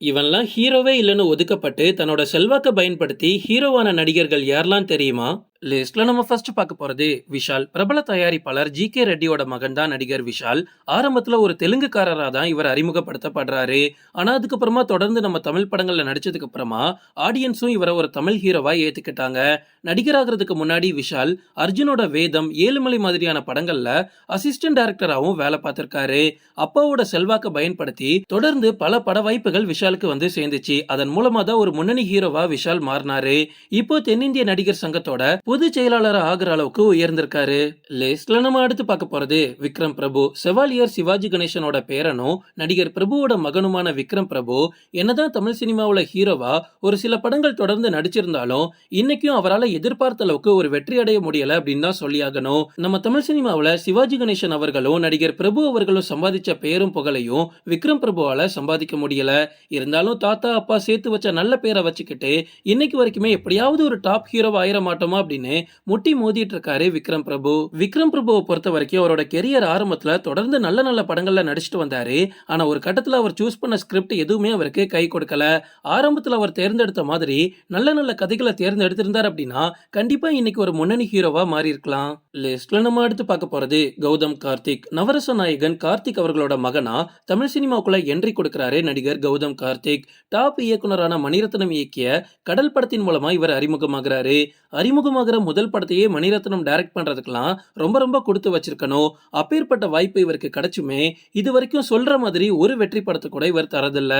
இவன்லாம் ஹீரோவே இல்லைன்னு ஒதுக்கப்பட்டு தன்னோட செல்வாக்கை பயன்படுத்தி ஹீரோவான நடிகர்கள் யாரெல்லாம் தெரியுமா? லிஸ்ட்ல நம்ம ஃபர்ஸ்ட் பார்க்க போறது விஷால். பிரபல தயாரிப்பாளர் ஜி கே ரெட்டியோட மகன் தான் நடிகர் விஷால். ஆரம்பத்துல ஒரு தெலுங்குக்காரரா தான் இவர் அறிமுகப்படுத்தப்படுறாரு. ஆனா அதுக்கப்புறமா தொடர்ந்து நம்ம தமிழ் படங்கள்ல நடிச்சதுக்கு அப்புறமா ஆடியன்ஸும் இவரை ஒரு தமிழ் ஹீரோவா ஏத்துக்கிட்டாங்க. நடிகராகிறதுக்கு முன்னாடி விஷால் அர்ஜுனோட வேதம் ஏழுமலை மாதிரியான படங்கள்ல அசிஸ்டன்ட் டைரக்டராகவும் வேலை பார்த்திருக்காரு. அப்பாவோட செல்வாக்க பயன்படுத்தி தொடர்ந்து பல பட வாய்ப்புகள் விஷாலுக்கு வந்து சேர்ந்துச்சு. அதன் மூலமா தான் ஒரு முன்னணி ஹீரோவா விஷால் மாறினாரு. இப்போ தென்னிந்திய நடிகர் சங்கத்தோட பொதுச் செயலாளர் ஆகிற அளவுக்கு உயர்ந்திருக்காரு. லிஸ்ட்ல நம்ம அடுத்து பார்க்க போறது விக்ரம் பிரபு. செவாலியர் சிவாஜி கணேசனோட பேரனும் நடிகர் பிரபுவோட மகனுமான விக்ரம் பிரபு என்னதான் தமிழ் சினிமாவில் ஹீரோவா ஒரு சில படங்கள் தொடர்ந்து நடிச்சிருந்தாலும் இன்னைக்கும் அவரால் எதிர்பார்த்த அளவுக்கு ஒரு வெற்றி அடைய முடியல அப்படின்னு தான் சொல்லியாகணும். நம்ம தமிழ் சினிமாவில் சிவாஜி கணேசன் அவர்களும் நடிகர் பிரபு அவர்களும் சம்பாதிச்ச பேரும் புகழையும் விக்ரம் பிரபுவால சம்பாதிக்க முடியல. இருந்தாலும் தாத்தா அப்பா சேர்த்து வச்ச நல்ல பேரை வச்சுக்கிட்டு இன்னைக்கு வரைக்குமே எப்படியாவது ஒரு டாப் ஹீரோவா ஆயிர மாட்டோமா அப்படின்னு அப்படின்னு முட்டி மோதிட்டு இருக்காரு விக்ரம் பிரபு. விக்ரம் பிரபுவை பொறுத்த வரைக்கும் அவரோட கெரியர் ஆரம்பத்துல தொடர்ந்து நல்ல நல்ல படங்கள்ல நடிச்சிட்டு வந்தாரு. ஆனா ஒரு கட்டத்துல அவர் சூஸ் பண்ண ஸ்கிரிப்ட் எதுவுமே அவருக்கு கை கொடுக்கல. ஆரம்பத்துல அவர் தேர்ந்தெடுத்த மாதிரி நல்ல நல்ல கதைகளை தேர்ந்தெடுத்திருந்தார் அப்படின்னா கண்டிப்பா இன்னைக்கு ஒரு முன்னணி ஹீரோவா மாறி இருக்கலாம் லிஸ்ட்ல நம்ம அடுத்து பார்க்க போறது கௌதம் கார்த்திக். நவரச நாயகன் கார்த்திக் அவர்களோட மகனா தமிழ் சினிமாவுக்குள்ள என்ட்ரி கொடுக்கிறாரு நடிகர் கௌதம் கார்த்திக். டாப் இயக்குனரான மணிரத்னம் இயக்கிய கடல் படத்தின் மூலமா இவர் அறிமுகமாகிறாரு. அறிமுகமாக அறிமுகமாகிற முதல் படத்தையே மணிரத்னம் டைரக்ட் பண்றதுக்கெல்லாம் ரொம்ப ரொம்ப கொடுத்து வச்சிருக்கணும். அப்பேற்பட்ட வாய்ப்பு இவருக்கு கிடைச்சுமே இது வரைக்கும் சொல்ற மாதிரி ஒரு வெற்றி படத்தை கூட இவர் தரதில்ல.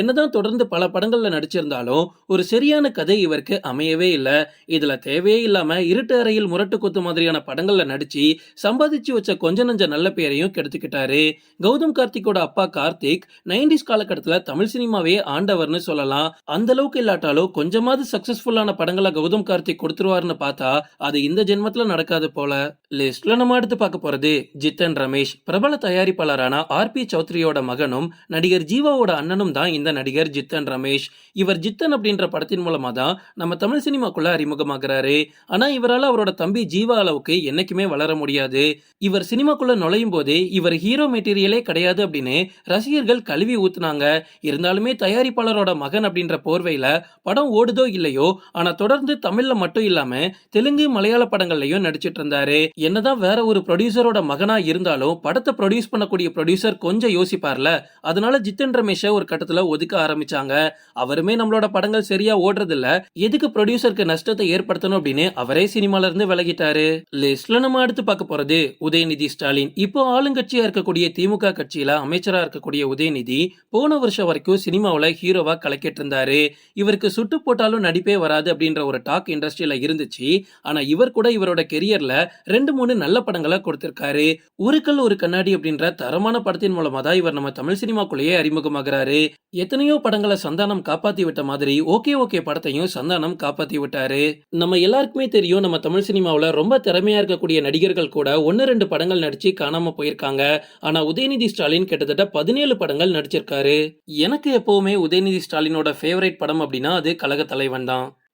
என்னதான் தொடர்ந்து பல படங்கள்ல நடிச்சிருந்தாலும் ஒரு சரியான கதை இவருக்கு அமையவே இல்லை. இதுல தேவையே இல்லாம இருட்டு அறையில் முரட்டு கொத்து மாதிரியான படங்கள்ல நடிச்சு சம்பாதிச்சு வச்ச கொஞ்ச நஞ்ச நல்ல பேரையும் கெடுத்துக்கிட்டாரு. கௌதம் கார்த்திக்கோட அப்பா கார்த்திக் நைன்டிஸ் காலகட்டத்துல தமிழ் சினிமாவே ஆண்டவர்னு சொல்லலாம். அந்த அளவுக்கு இல்லாட்டாலும் கொஞ்சமாவது சக்சஸ்ஃபுல்லான படங்களை கௌதம் கார்த்திக் கொடுத்துருவாருன்னு பார்த்தா அது இந்த ஜென்மத்துல நடக்காது போல. லிஸ்ட்ல நம்ம எடுத்து பார்க்க போறது ஜித்தன் ரமேஷ் பிரபல தயாரிப்பாளரான ஆர் பி சௌத்ரியோட மகனும் நடிகர் ஜீவாவோட அண்ணனும் தான் இந்த நடிகர் ஜித்தன் ரமேஷ். இவர் ஜித்தன் அப்படின்ற படத்தின் மூலமா தான் நம்ம தமிழ் சினிமாக்குள்ள அறிமுகமாகிறாரு. ஆனா இவரால் அவரோட தம்பி ஜீவா அளவுக்கு என்னைக்குமே வளர முடியாது. இவர் சினிமாக்குள்ள நுழையும் போதே இவர் ஹீரோ மெட்டீரியலே கிடையாது அப்படின்னு ரசிகர்கள் கழுவி ஊத்துனாங்க. இருந்தாலுமே தயாரிப்பாளரோட மகன் அப்படின்ற போர்வையில படம் ஓடுதோ இல்லையோ ஆனா தொடர்ந்து தமிழ்ல மட்டும் இல்லாம தெலுங்கு மலையாள படங்கள்லயும் நடிச்சிட்டு இருந்தாரு. என்னதான் வேற ஒரு ப்ரொடியூசரோட மகனா இருந்தாலும் படத்தை ப்ரொடியூஸ் பண்ணக்கூடிய ப்ரொடியூசர் கொஞ்சம் யோசிப்பார்ல. அதனால ஜித்தன் ரமேஷை ஒரு கட்டத்துல ஒதுக்க ஆரம்பிச்சாங்க. அவருமே நம்மளோட படங்கள் சரியா ஓடுறது இல்ல எதுக்கு ப்ரொடியூசருக்கு நஷ்டத்தை ஏற்படுத்தணும் அப்படின்னு அவரே சினிமால இருந்து விலகிட்டாரு. லிஸ்ட்ல நம்ம அடுத்து பார்க்க போறது உதயநிதி ஸ்டாலின். இப்போ ஆளுங்கட்சியா இருக்கக்கூடிய திமுக கட்சியில அமைச்சரா இருக்கக்கூடிய உதயநிதி போன வருஷம் வரைக்கும் சினிமாவுல ஹீரோவா கலக்கிட்டு இருந்தாரு. இவருக்கு சுட்டு போட்டாலும் நடிப்பே வராது அப்படின்ற ஒரு டாக் இண்டஸ்ட்ரியில இருந்துச்சு. ஆனா இவர் கூட இவரோட கெரியர்ல ரெண்டு மூணு நல்ல படங்களை கொடுத்திருக்காரு. உருக்கல் ஒரு கண்ணாடி அப்படின்ற தரமான படத்தின் மூலமா தான் இவர் நம்ம தமிழ் சினிமாக்குள்ளேயே அறிமுகமாகிறாரு. எத்தனையோ படங்களை சந்தானம் காப்பாத்தி விட்ட மாதிரி ஓகே ஓகே படத்தையும் சந்தானம் காப்பாத்தி விட்டாரு. நம்ம எல்லாருக்குமே தெரியும் நம்ம தமிழ் சினிமாவில் ரொம்ப திறமையா இருக்கக்கூடிய நடிகர்கள் கூட ஒன்னு ரெண்டு படங்கள் நடிச்சு காணாம போயிருக்காங்க. ஆனா உதயநிதி ஸ்டாலின் கிட்டத்தட்ட பதினேழு படங்கள் நடிச்சிருக்காரு. எனக்கு எப்பவுமே உதயநிதி ஸ்டாலினோட ஃபேவரட் படம் அப்படின்னா அது கழக தலைவன் தான்.